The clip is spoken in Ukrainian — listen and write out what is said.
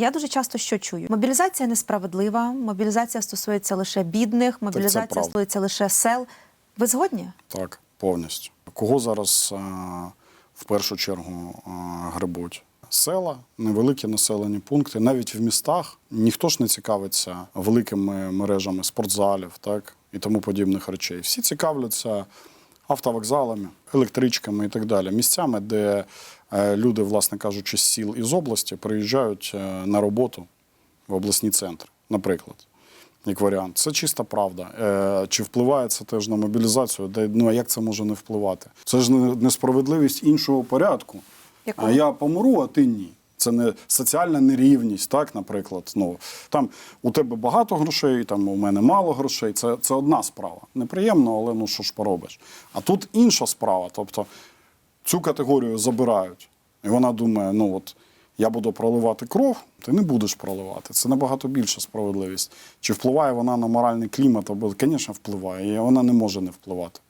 Я дуже часто що чую: мобілізація несправедлива, мобілізація стосується лише бідних, мобілізація стосується лише сел. Ви згодні? Так, повністю. Кого зараз в першу чергу а, грибуть? Села, невеликі населені пункти, навіть в містах ніхто ж не цікавиться великими мережами спортзалів, так і тому подібних речей. Всі цікавляться автовокзалами, електричками і так далі. Місцями, де е, люди, власне кажучи, з сіл із області приїжджають е, на роботу в обласні центри, наприклад. Як варіант, це чиста правда. Е, чи впливає це теж на мобілізацію? Де, ну а як це може не впливати? Це ж не- несправедливість іншого порядку. Якого? А я помру, а ти ні. Це не соціальна нерівність, так, наприклад. Ну там у тебе багато грошей, там у мене мало грошей. Це, це одна справа. Неприємно, але ну що ж поробиш. А тут інша справа. Тобто цю категорію забирають. І вона думає: ну от я буду проливати кров, ти не будеш проливати. Це набагато більша справедливість. Чи впливає вона на моральний клімат? Або, звісно, впливає, і вона не може не впливати.